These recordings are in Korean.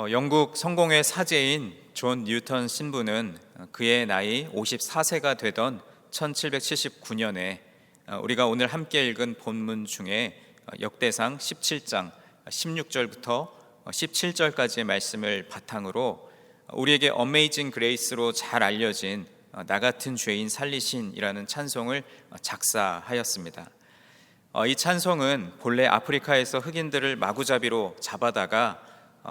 어, 영국 성공의 사제인 존 뉴턴 신부는 그의 나이 54세가 되던 1779년에 어, 우리가 오늘 함께 읽은 본문 중에 어, 역대상 17장 16절부터 17절까지의 말씀을 바탕으로 우리에게 어메이징 그레이스로 잘 알려진 어, 나 같은 죄인 살리신이라는 찬송을 작사하였습니다. 어, 이 찬송은 본래 아프리카에서 흑인들을 마구잡이로 잡아다가 어,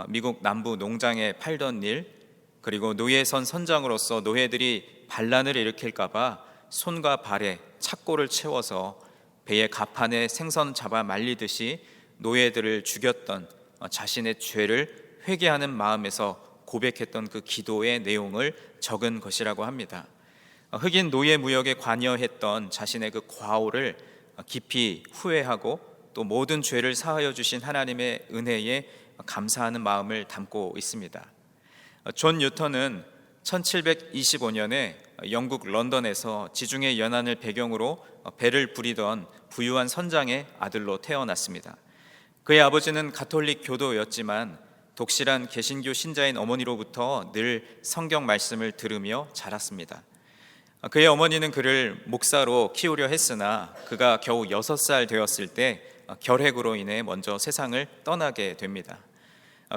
미국 남부 농장에 팔던 일 그리고 노예선 선장으로서 노예들이 반란을 일으킬까봐 손과 발에 착고를 채워서 배의 갑판에 생선 잡아 말리듯이 노예들을 죽였던 어, 자신의 죄를 회개하는 마음에서 고백했던 그 기도의 내용을 적은 것이라고 합니다. 어, 흑인 노예 무역에 관여했던 자신의 그 과오를 깊이 후회하고 또 모든 죄를 사하여 주신 하나님의 은혜에 감사하는 마음을 담고 있습니다. 존 뉴턴은 1725년에 영국 런던에서 지중해 연안을 배경으로 배를 부리던 부유한 선장의 아들로 태어났습니다. 그의 아버지는 가톨릭 교도였지만 독실한 개신교 신자인 어머니로부터 늘 성경 말씀을 들으며 자랐습니다. 그의 어머니는 그를 목사로 키우려 했으나 그가 겨우 여섯 살 되었을 때 결핵으로 인해 먼저 세상을 떠나게 됩니다.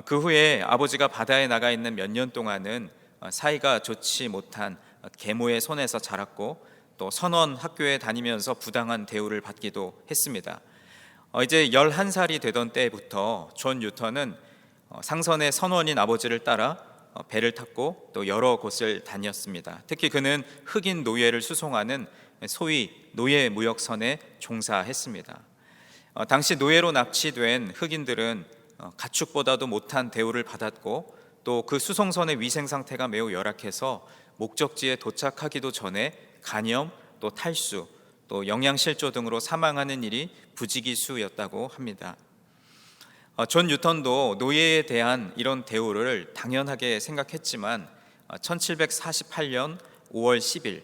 그 후에 아버지가 바다에 나가 있는 몇 년 동안은 사이가 좋지 못한 계모의 손에서 자랐고 또 선원 학교에 다니면서 부당한 대우를 받기도 했습니다. 어, 이제 11살이 되던 때부터 존 뉴턴은 어, 상선의 선원인 아버지를 따라 어, 배를 탔고 또 여러 곳을 다녔습니다. 특히 그는 흑인 노예를 수송하는 소위 노예 무역선에 종사했습니다. 당시 노예로 납치된 흑인들은 가축보다도 못한 대우를 받았고 또 그 수송선의 위생 상태가 매우 열악해서 목적지에 도착하기도 전에 간염, 또 탈수, 또 영양실조 등으로 사망하는 일이 부지기수였다고 합니다. 어, 존 뉴턴도 노예에 대한 이런 대우를 당연하게 생각했지만 1748년 5월 10일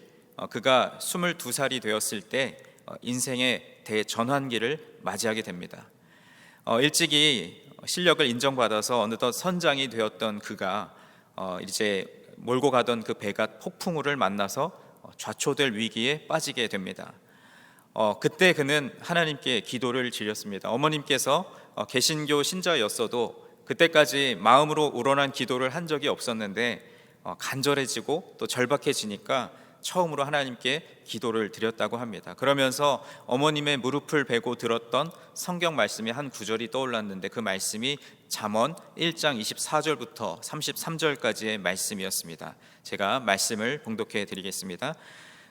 그가 22살이 되었을 때 어, 인생의 대전환기를 맞이하게 됩니다. 어, 일찍이 실력을 인정받아서 어느덧 선장이 되었던 그가 이제 몰고 가던 그 배가 폭풍우를 만나서 좌초될 위기에 빠지게 됩니다. 어, 그때 그는 하나님께 기도를 드렸습니다. 어머님께서 어, 개신교 신자였어도 그때까지 마음으로 우러난 기도를 한 적이 없었는데 어, 간절해지고 또 절박해지니까 처음으로 하나님께 기도를 드렸다고 합니다. 그러면서 어머님의 무릎을 베고 들었던 성경 말씀이 한 구절이 떠올랐는데 그 말씀이 잠언 1장 24절부터 33절까지의 말씀이었습니다. 제가 말씀을 봉독해 드리겠습니다.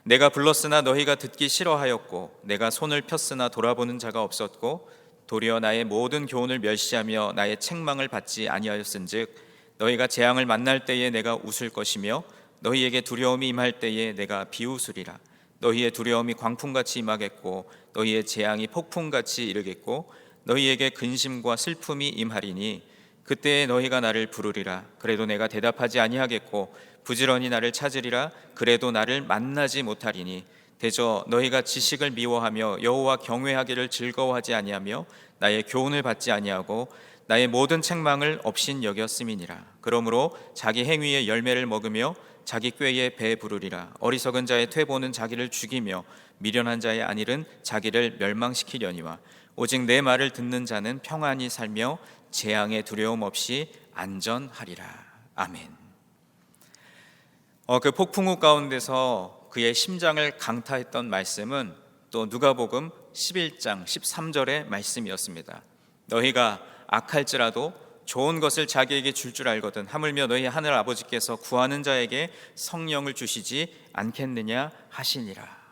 내가 불렀으나 너희가 듣기 싫어하였고 내가 손을 폈으나 돌아보는 자가 없었고 도리어 나의 모든 교훈을 멸시하며 나의 책망을 받지 아니하였은즉 너희가 재앙을 만날 때에 내가 웃을 것이며 너희에게 두려움이 임할 때에 내가 비웃으리라. 너희의 두려움이 광풍같이 임하겠고 너희의 재앙이 폭풍같이 이르겠고 너희에게 근심과 슬픔이 임하리니 그때에 너희가 나를 부르리라. 그래도 내가 대답하지 아니하겠고 부지런히 나를 찾으리라. 그래도 나를 만나지 못하리니 대저 너희가 지식을 미워하며 여호와 경외하기를 즐거워하지 아니하며 나의 교훈을 받지 아니하고 나의 모든 책망을 없인 여겼음이니라 그러므로 자기 행위의 열매를 먹으며 자기 꾀에 배 부르리라 어리석은 자의 퇴보는 자기를 죽이며 미련한 자의 안일은 자기를 멸망시키려니와 오직 내 말을 듣는 자는 평안히 살며 재앙의 두려움 없이 안전하리라 아멘. 어, 그 폭풍우 가운데서 그의 심장을 강타했던 말씀은 또 누가복음 11장 13절의 말씀이었습니다. 너희가 악할지라도 좋은 것을 자기에게 줄줄 알거든 하물며 너희 하늘 아버지께서 구하는 자에게 성령을 주시지 않겠느냐 하시니라.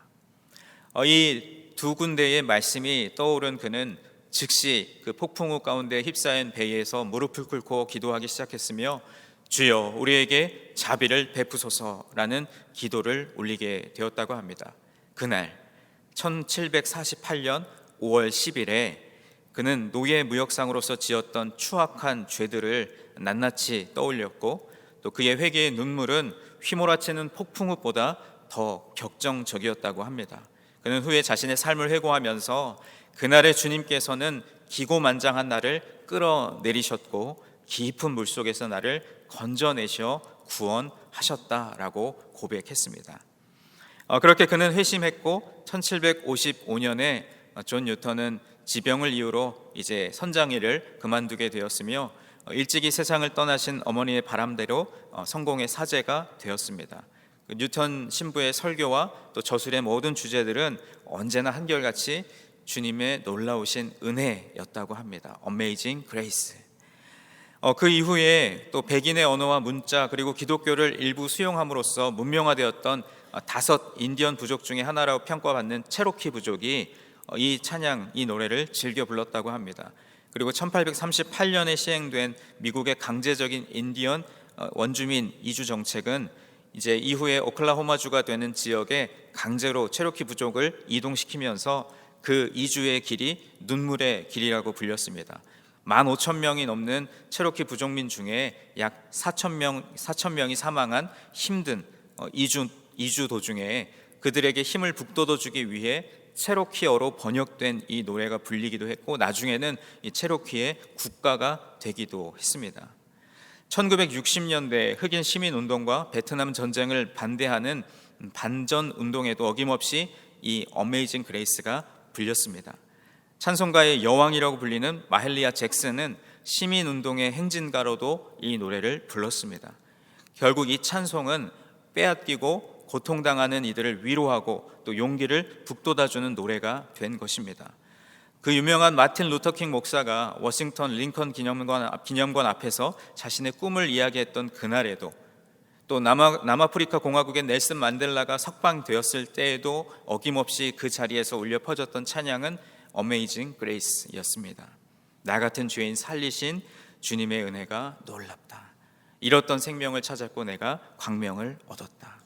어, 이두 군데의 말씀이 떠오른 그는 즉시 그 폭풍우 가운데 휩싸인 배에서 무릎을 꿇고 기도하기 시작했으며 주여 우리에게 자비를 베푸소서라는 기도를 올리게 되었다고 합니다. 그날 1748년 5월 10일에 그는 노예 무역상으로서 지었던 추악한 죄들을 낱낱이 떠올렸고 또 그의 회개의 눈물은 휘몰아치는 폭풍우보다 더 격정적이었다고 합니다. 그는 후에 자신의 삶을 회고하면서 그날의 주님께서는 기고만장한 나를 끌어내리셨고 깊은 물 속에서 나를 건져내셔 구원하셨다라고 고백했습니다. 어, 그렇게 그는 회심했고 1755년에 존 뉴턴은 지병을 이유로 이제 선장일을 그만두게 되었으며 어, 일찍이 세상을 떠나신 어머니의 바람대로 어, 성공의 사제가 되었습니다. 그 뉴턴 신부의 설교와 또 저술의 모든 주제들은 언제나 한결같이 주님의 놀라우신 은혜였다고 합니다. Amazing Grace. 어, 그 이후에 또 백인의 언어와 문자 그리고 기독교를 일부 수용함으로써 문명화되었던 어, 다섯 인디언 부족 중에 하나라고 평가받는 체로키 부족이 어, 이 찬양, 이 노래를 즐겨 불렀다고 합니다. 그리고 1838년에 시행된 미국의 강제적인 인디언 어, 원주민 이주 정책은 이제 이후에 오클라호마주가 되는 지역에 강제로 체로키 부족을 이동시키면서 그 이주의 길이 눈물의 길이라고 불렸습니다. 15,000명이 넘는 체로키 부족민 중에 약 4,000명 4,000명이 사망한 힘든 어, 이주 이주 도중에 그들에게 힘을 북돋워 주기 위해 체로키어로 번역된 이 노래가 불리기도 했고 나중에는 이 체로키의 국가가 되기도 했습니다. 1960년대 흑인 시민 운동과 베트남 전쟁을 반대하는 반전 운동에도 어김없이 이 어메이징 그레이스가 불렸습니다. 찬송가의 여왕이라고 불리는 마헬리아 잭슨은 시민 운동의 행진가로도 이 노래를 불렀습니다. 결국 이 찬송은 빼앗기고 고통당하는 이들을 위로하고 또 용기를 북돋아주는 노래가 된 것입니다. 그 유명한 마틴 루터킹 목사가 워싱턴 링컨 기념관, 기념관 앞에서 자신의 꿈을 이야기했던 그날에도 또 남아, 남아프리카 공화국의 넬슨 만델라가 석방되었을 때에도 어김없이 그 자리에서 울려 퍼졌던 찬양은 어메이징 그레이스였습니다. 나 같은 죄인 살리신 주님의 은혜가 놀랍다. 잃었던 생명을 찾았고 내가 광명을 얻었다.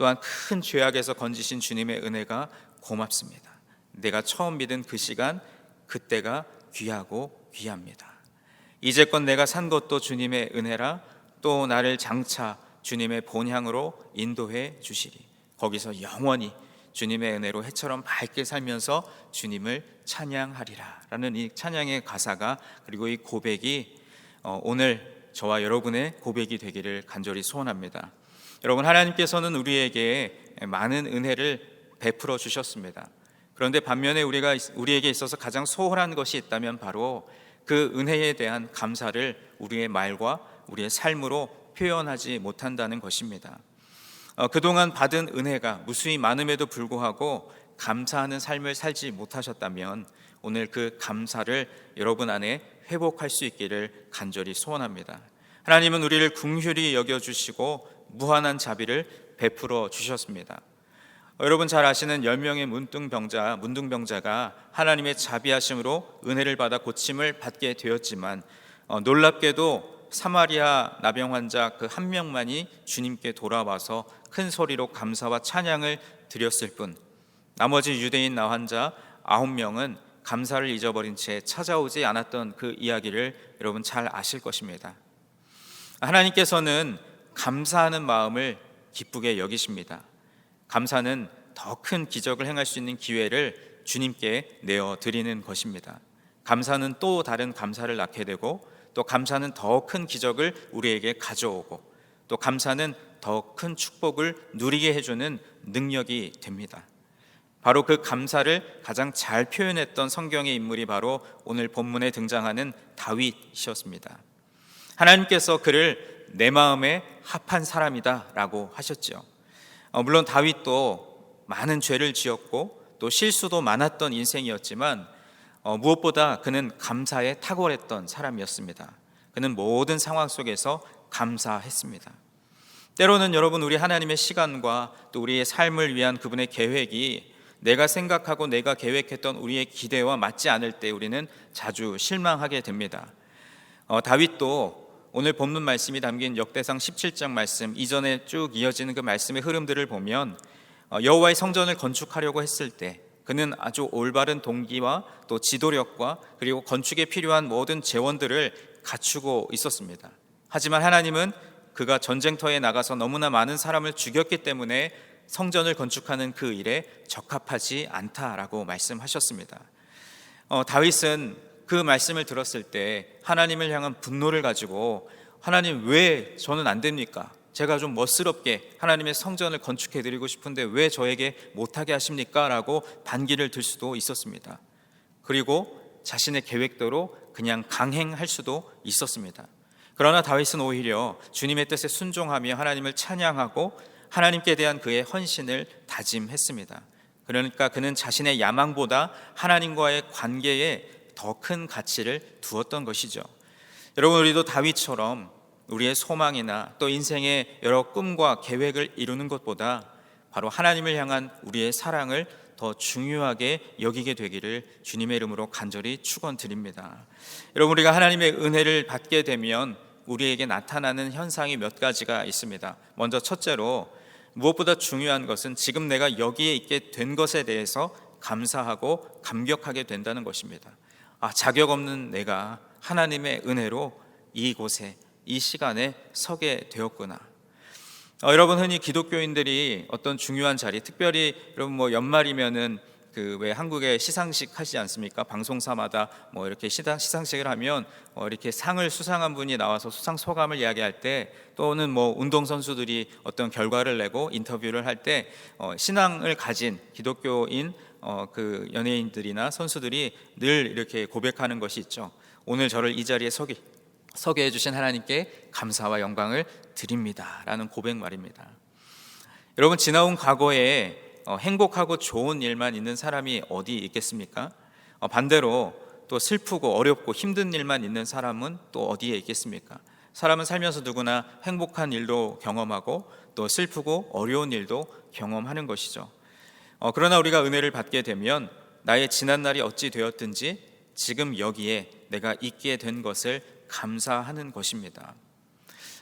또한 큰 죄악에서 건지신 주님의 은혜가 고맙습니다. 내가 처음 믿은 그 시간 그때가 귀하고 귀합니다. 이제껏 내가 산 것도 주님의 은혜라 또 나를 장차 주님의 본향으로 인도해 주시리. 거기서 영원히 주님의 은혜로 해처럼 밝게 살면서 주님을 찬양하리라라는 이 찬양의 가사가 그리고 이 고백이 어, 오늘 저와 여러분의 고백이 되기를 간절히 소원합니다. 여러분 하나님께서는 우리에게 많은 은혜를 베풀어 주셨습니다. 그런데 반면에 우리가 우리에게 있어서 가장 소홀한 것이 있다면 바로 그 은혜에 대한 감사를 우리의 말과 우리의 삶으로 표현하지 못한다는 것입니다. 어, 그동안 받은 은혜가 무수히 많음에도 불구하고 감사하는 삶을 살지 못하셨다면 오늘 그 감사를 여러분 안에 회복할 수 있기를 간절히 소원합니다. 하나님은 우리를 궁휼히 여겨 주시고 무한한 자비를 베풀어 주셨습니다. 여러분 잘 아시는 10명의 문둥병자, 문둥병자가 하나님의 자비하심으로 은혜를 받아 고침을 받게 되었지만 어, 놀랍게도 사마리아 나병 환자 그 한 명만이 주님께 돌아와서 큰 소리로 감사와 찬양을 드렸을 뿐 나머지 유대인 나 환자 아홉 명은 감사를 잊어버린 채 찾아오지 않았던 그 이야기를 여러분 잘 아실 것입니다. 하나님께서는 감사하는 마음을 기쁘게 여기십니다. 감사는 더 큰 기적을 행할 수 있는 기회를 주님께 내어 드리는 것입니다. 감사는 또 다른 감사를 낳게 되고 또 감사는 더 큰 기적을 우리에게 가져오고 또 감사는 더 큰 축복을 누리게 해주는 능력이 됩니다. 바로 그 감사를 가장 잘 표현했던 성경의 인물이 바로 오늘 본문에 등장하는 다윗이었습니다. 하나님께서 그를 내 마음에 합한 사람이다라고 하셨죠. 어, 물론 다윗도 많은 죄를 지었고 또 실수도 많았던 인생이었지만 어, 무엇보다 그는 감사에 탁월했던 사람이었습니다. 그는 모든 상황 속에서 감사했습니다. 때로는 여러분 우리 하나님의 시간과 또 우리의 삶을 위한 그분의 계획이 내가 생각하고 내가 계획했던 우리의 기대와 맞지 않을 때 우리는 자주 실망하게 됩니다. 어, 다윗도 오늘 본문 말씀이 담긴 역대상 17장 말씀 이전에 쭉 이어지는 그 말씀의 흐름들을 보면 어, 여호와의 성전을 건축하려고 했을 때 그는 아주 올바른 동기와 또 지도력과 그리고 건축에 필요한 모든 재원들을 갖추고 있었습니다. 하지만 하나님은 그가 전쟁터에 나가서 너무나 많은 사람을 죽였기 때문에 성전을 건축하는 그 일에 적합하지 않다라고 말씀하셨습니다. 어, 다윗은 그 말씀을 들었을 때 하나님을 향한 분노를 가지고 하나님 왜 저는 안 됩니까? 제가 좀 멋스럽게 하나님의 성전을 건축해 드리고 싶은데 왜 저에게 못하게 하십니까? 라고 반기를 들 수도 있었습니다. 그리고 자신의 계획대로 그냥 강행할 수도 있었습니다. 그러나 다윗은 오히려 주님의 뜻에 순종하며 하나님을 찬양하고 하나님께 대한 그의 헌신을 다짐했습니다. 그러니까 그는 자신의 야망보다 하나님과의 관계에 더 큰 가치를 두었던 것이죠. 여러분 우리도 다윗처럼 우리의 소망이나 또 인생의 여러 꿈과 계획을 이루는 것보다 바로 하나님을 향한 우리의 사랑을 더 중요하게 여기게 되기를 주님의 이름으로 간절히 축원드립니다. 여러분 우리가 하나님의 은혜를 받게 되면 우리에게 나타나는 현상이 몇 가지가 있습니다. 먼저 첫째로 무엇보다 중요한 것은 지금 내가 여기에 있게 된 것에 대해서 감사하고 감격하게 된다는 것입니다. 아, 자격 없는 내가 하나님의 은혜로 이곳에 이 시간에 서게 되었구나. 어, 여러분 흔히 기독교인들이 어떤 중요한 자리, 특별히 여러분 뭐 연말이면은 그 왜 한국에 시상식 하시지 않습니까? 방송사마다 뭐 이렇게 시상 시상식을 하면 어 이렇게 상을 수상한 분이 나와서 수상 소감을 이야기할 때 또는 뭐 운동 선수들이 어떤 결과를 내고 인터뷰를 할때 어 신앙을 가진 기독교인 어 그 연예인들이나 선수들이 늘 이렇게 고백하는 것이 있죠. 오늘 저를 이 자리에 서게 서게 해주신 하나님께 감사와 영광을 드립니다 라는 고백 말입니다. 여러분 지나온 과거에 어, 행복하고 좋은 일만 있는 사람이 어디 있겠습니까? 어, 반대로 또 슬프고 어렵고 힘든 일만 있는 사람은 또 어디에 있겠습니까? 사람은 살면서 누구나 행복한 일도 경험하고 또 슬프고 어려운 일도 경험하는 것이죠. 어, 그러나 우리가 은혜를 받게 되면 나의 지난 날이 어찌 되었든지 지금 여기에 내가 있게 된 것을 감사하는 것입니다.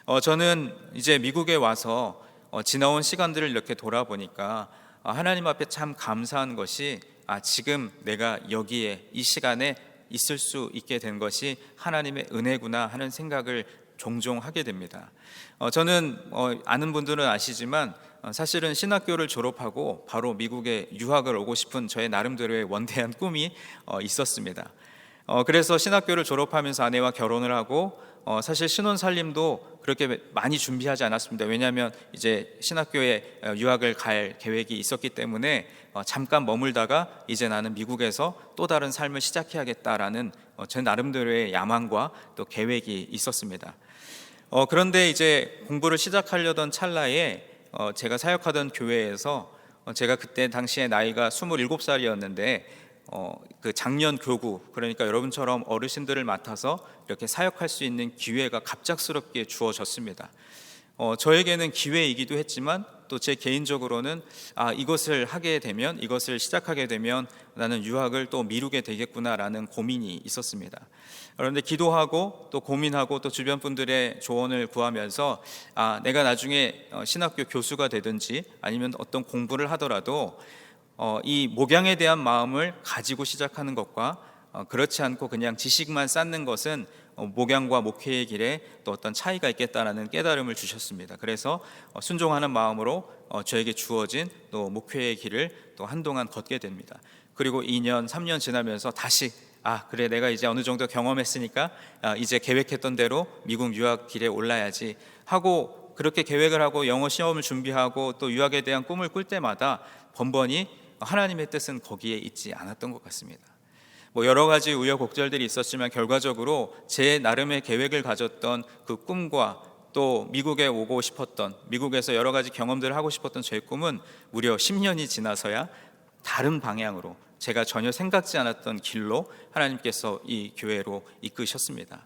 어, 저는 이제 미국에 와서 어, 지나온 시간들을 이렇게 돌아보니까 아, 하나님 앞에 참 감사한 것이 아, 지금 내가 여기에 이 시간에 있을 수 있게 된 것이 하나님의 은혜구나 하는 생각을 종종 하게 됩니다. 어, 저는 어, 아는 분들은 아시지만 어, 사실은 신학교를 졸업하고 바로 미국에 유학을 오고 싶은 저의 나름대로의 원대한 꿈이 어, 있었습니다. 어, 그래서 신학교를 졸업하면서 아내와 결혼을 하고 어, 사실 신혼 살림도 그렇게 많이 준비하지 않았습니다. 왜냐하면 이제 신학교에 어, 유학을 갈 계획이 있었기 때문에 어, 잠깐 머물다가 이제 나는 미국에서 또 다른 삶을 시작해야겠다라는 어, 제 나름대로의 야망과 또 계획이 있었습니다. 어, 그런데 이제 공부를 시작하려던 찰나에 어, 제가 사역하던 교회에서 어, 제가 그때 당시에 나이가 27살이었는데 어, 그 작년 교구 그러니까 여러분처럼 어르신들을 맡아서 이렇게 사역할 수 있는 기회가 갑작스럽게 주어졌습니다. 어, 저에게는 기회이기도 했지만 또 제 개인적으로는 아 이것을 하게 되면 이것을 시작하게 되면 나는 유학을 또 미루게 되겠구나라는 고민이 있었습니다. 그런데 기도하고 또 고민하고 또 주변 분들의 조언을 구하면서 아 내가 나중에 어, 신학교 교수가 되든지 아니면 어떤 공부를 하더라도 어, 이 목양에 대한 마음을 가지고 시작하는 것과 어, 그렇지 않고 그냥 지식만 쌓는 것은 어, 목양과 목회의 길에 또 어떤 차이가 있겠다라는 깨달음을 주셨습니다. 그래서 어, 순종하는 마음으로 어, 저에게 주어진 또 목회의 길을 또 한동안 걷게 됩니다. 그리고 2년, 3년 지나면서 다시 아 그래 내가 이제 어느 정도 경험했으니까 아, 이제 계획했던 대로 미국 유학 길에 올라야지 하고 그렇게 계획을 하고 영어 시험을 준비하고 또 유학에 대한 꿈을 꿀 때마다 번번이 하나님의 뜻은 거기에 있지 않았던 것 같습니다. 뭐 여러 가지 우여곡절들이 있었지만 결과적으로 제 나름의 계획을 가졌던 그 꿈과 또 미국에 오고 싶었던 미국에서 여러 가지 경험들을 하고 싶었던 제 꿈은 무려 10년이 지나서야 다른 방향으로 제가 전혀 생각지 않았던 길로 하나님께서 이 교회로 이끄셨습니다.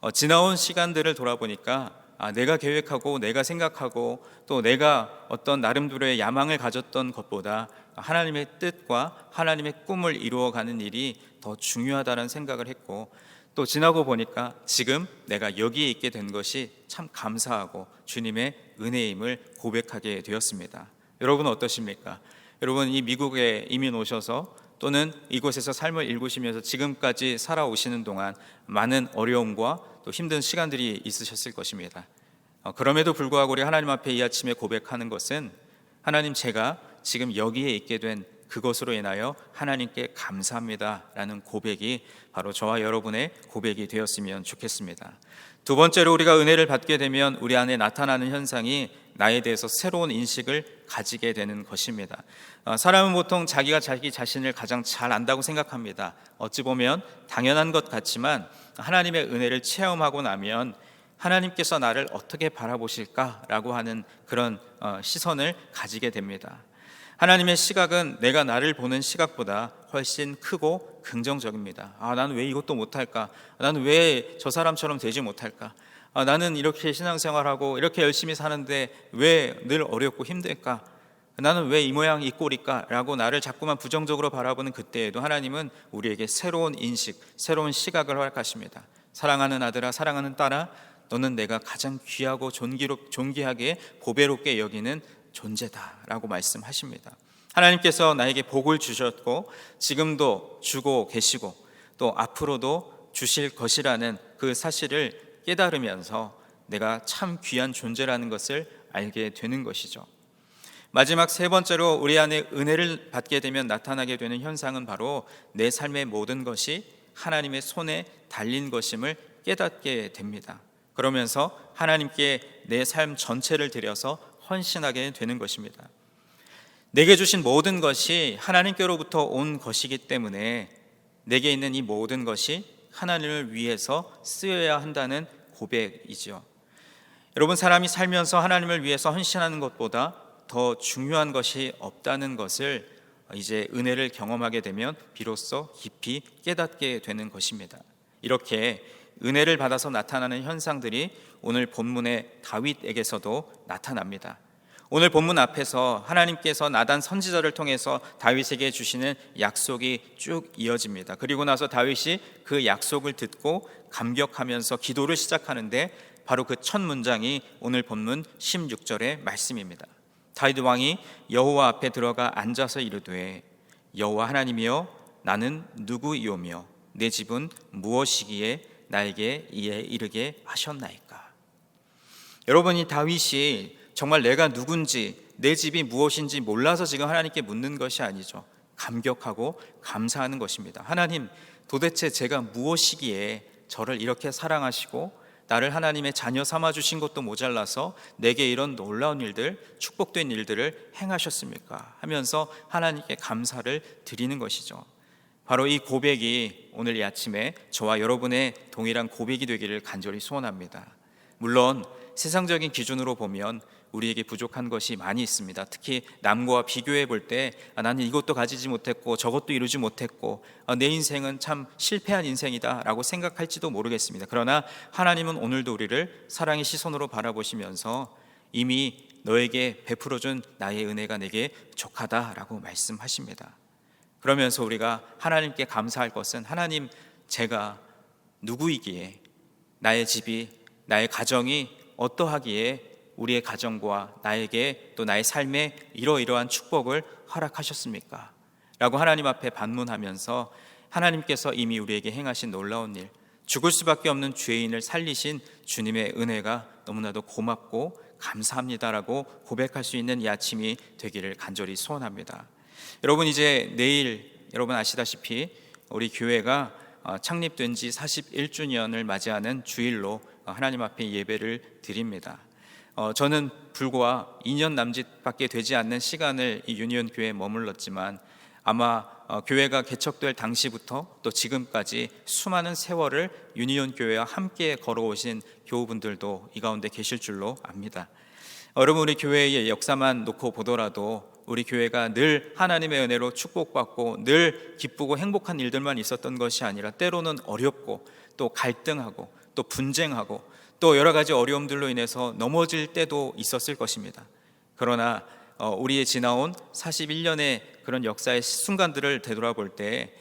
어, 지나온 시간들을 돌아보니까 아, 내가 계획하고 내가 생각하고 또 내가 어떤 나름대로의 야망을 가졌던 것보다 하나님의 뜻과 하나님의 꿈을 이루어가는 일이 더 중요하다는 생각을 했고 또 지나고 보니까 지금 내가 여기에 있게 된 것이 참 감사하고 주님의 은혜임을 고백하게 되었습니다. 여러분 어떠십니까? 여러분 이 미국에 이민 오셔서 또는 이곳에서 삶을 일구시면서 지금까지 살아오시는 동안 많은 어려움과 또 힘든 시간들이 있으셨을 것입니다. 어, 그럼에도 불구하고 우리 하나님 앞에 이 아침에 고백하는 것은 하나님 제가 지금 여기에 있게 된 그것으로 인하여 하나님께 감사합니다라는 고백이 바로 저와 여러분의 고백이 되었으면 좋겠습니다. 두 번째로 우리가 은혜를 받게 되면 우리 안에 나타나는 현상이 나에 대해서 새로운 인식을 가지게 되는 것입니다. 어, 사람은 보통 자기가 자기 자신을 가장 잘 안다고 생각합니다. 어찌 보면 당연한 것 같지만 하나님의 은혜를 체험하고 나면 하나님께서 나를 어떻게 바라보실까라고 하는 그런 어, 시선을 가지게 됩니다. 하나님의 시각은 내가 나를 보는 시각보다 훨씬 크고 긍정적입니다. 아, 나는 왜 이것도 못할까? 나는 왜 저 사람처럼 되지 못할까? 아, 나는 이렇게 신앙생활하고 이렇게 열심히 사는데 왜 늘 어렵고 힘들까? 나는 왜 이 모양 이 꼴일까? 라고 나를 자꾸만 부정적으로 바라보는 그때에도 하나님은 우리에게 새로운 인식, 새로운 시각을 허락하십니다. 사랑하는 아들아, 사랑하는 딸아, 너는 내가 가장 귀하고 존귀로, 존귀하게 보배롭게 여기는 존재다라고 말씀하십니다. 하나님께서 나에게 복을 주셨고 지금도 주고 계시고 또 앞으로도 주실 것이라는 그 사실을 깨달으면서 내가 참 귀한 존재라는 것을 알게 되는 것이죠. 마지막 세 번째로 우리 안에 은혜를 받게 되면 나타나게 되는 현상은 바로 내 삶의 모든 것이 하나님의 손에 달린 것임을 깨닫게 됩니다. 그러면서 하나님께 내 삶 전체를 들여서 헌신하게 되는 것입니다. 내게 주신 모든 것이 하나님께로부터 온 것이기 때문에 내게 있는 이 모든 것이 하나님을 위해서 쓰여야 한다는 고백이지요. 여러분 사람이 살면서 하나님을 위해서 헌신하는 것보다 더 중요한 것이 없다는 것을 이제 은혜를 경험하게 되면 비로소 깊이 깨닫게 되는 것입니다. 이렇게 은혜를 받아서 나타나는 현상들이 오늘 본문의 다윗에게서도 나타납니다. 오늘 본문 앞에서 하나님께서 나단 선지자를 통해서 다윗에게 주시는 약속이 쭉 이어집니다. 그리고 나서 다윗이 그 약속을 듣고 감격하면서 기도를 시작하는데 바로 그 첫 문장이 오늘 본문 16절의 말씀입니다. 다윗 왕이 여호와 앞에 들어가 앉아서 이르되 여호와 하나님이여 나는 누구이오며 내 집은 무엇이기에 나에게 이에 이르게 하셨나이까. 여러분 이 다윗이 정말 내가 누군지 내 집이 무엇인지 몰라서 지금 하나님께 묻는 것이 아니죠. 감격하고 감사하는 것입니다. 하나님 도대체 제가 무엇이기에 저를 이렇게 사랑하시고 나를 하나님의 자녀 삼아 주신 것도 모자라서 내게 이런 놀라운 일들, 축복된 일들을 행하셨습니까? 하면서 하나님께 감사를 드리는 것이죠. 바로 이 고백이 오늘 이 아침에 저와 여러분의 동일한 고백이 되기를 간절히 소원합니다. 물론 세상적인 기준으로 보면 우리에게 부족한 것이 많이 있습니다. 특히 남과 비교해 볼 때 아, 나는 이것도 가지지 못했고 저것도 이루지 못했고 아, 내 인생은 참 실패한 인생이다라고 생각할지도 모르겠습니다. 그러나 하나님은 오늘도 우리를 사랑의 시선으로 바라보시면서 이미 너에게 베풀어 준 나의 은혜가 내게 족하다라고 말씀하십니다. 그러면서 우리가 하나님께 감사할 것은 하나님 제가 누구이기에 나의 집이 나의 가정이 어떠하기에 우리의 가정과 나에게 또 나의 삶에 이러이러한 축복을 허락하셨습니까? 라고 하나님 앞에 반문하면서 하나님께서 이미 우리에게 행하신 놀라운 일, 죽을 수밖에 없는 죄인을 살리신 주님의 은혜가 너무나도 고맙고 감사합니다라고 고백할 수 있는 이 아침이 되기를 간절히 소원합니다. 여러분 이제 내일 여러분 아시다시피 우리 교회가 어, 창립된 지 41주년을 맞이하는 주일로 하나님 앞에 예배를 드립니다. 어, 저는 불과 2년 남짓밖에 되지 않는 시간을 이 유니온 교회에 머물렀지만 아마 어, 교회가 개척될 당시부터 또 지금까지 수많은 세월을 유니온 교회와 함께 걸어오신 교우분들도 이 가운데 계실 줄로 압니다. 어, 여러분 우리 교회의 역사만 놓고 보더라도 우리 교회가 늘 하나님의 은혜로 축복받고 늘 기쁘고 행복한 일들만 있었던 것이 아니라 때로는 어렵고 또 갈등하고 또 분쟁하고 또 여러 가지 어려움들로 인해서 넘어질 때도 있었을 것입니다. 그러나 어, 우리의 지나온 41년의 그런 역사의 순간들을 되돌아볼 때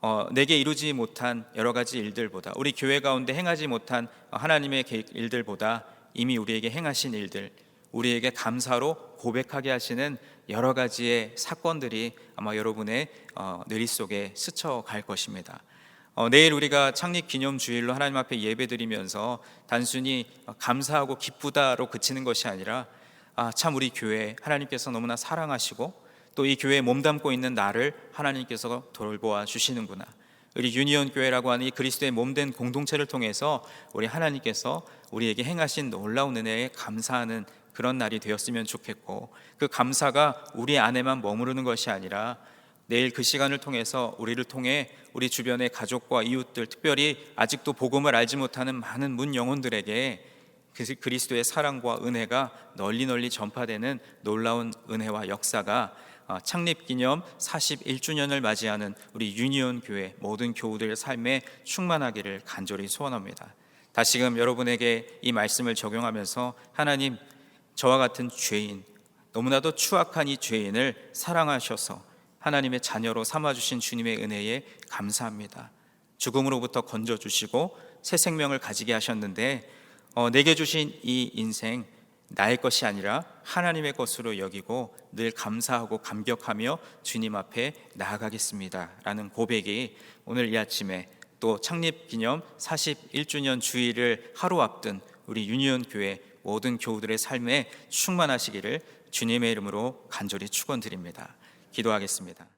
어, 내게 이루지 못한 여러 가지 일들보다 우리 교회 가운데 행하지 못한 하나님의 일들보다 이미 우리에게 행하신 일들 우리에게 감사로 고백하게 하시는 여러 가지의 사건들이 아마 여러분의 어, 뇌리 속에 스쳐갈 것입니다. 어, 내일 우리가 창립 기념 주일로 하나님 앞에 예배드리면서 단순히 감사하고 기쁘다로 그치는 것이 아니라 아, 참 우리 교회 하나님께서 너무나 사랑하시고 또 이 교회에 몸담고 있는 나를 하나님께서 돌보아 주시는구나. 우리 유니온 교회라고 하는 이 그리스도의 몸된 공동체를 통해서 우리 하나님께서 우리에게 행하신 놀라운 은혜에 감사하는 그런 날이 되었으면 좋겠고 그 감사가 우리 안에만 머무르는 것이 아니라 내일 그 시간을 통해서 우리를 통해 우리 주변의 가족과 이웃들 특별히 아직도 복음을 알지 못하는 많은 문 영혼들에게 그 그리스도의 사랑과 은혜가 널리 널리 전파되는 놀라운 은혜와 역사가 어, 창립 기념 41주년을 맞이하는 우리 유니온 교회 모든 교우들의 삶에 충만하기를 간절히 소원합니다. 다시금 여러분에게 이 말씀을 적용하면서 하나님 저와 같은 죄인 너무나도 추악한 이 죄인을 사랑하셔서 하나님의 자녀로 삼아 주신 주님의 은혜에 감사합니다. 죽음으로부터 건져 주시고 새 생명을 가지게 하셨는데 어, 내게 주신 이 인생 나의 것이 아니라 하나님의 것으로 여기고 늘 감사하고 감격하며 주님 앞에 나아가겠습니다. 라는 고백이 오늘 이 아침에 또 창립 기념 41주년 주일을 하루 앞둔 우리 유니온 교회 모든 교우들의 삶에 충만하시기를 주님의 이름으로 간절히 축원드립니다. 기도하겠습니다.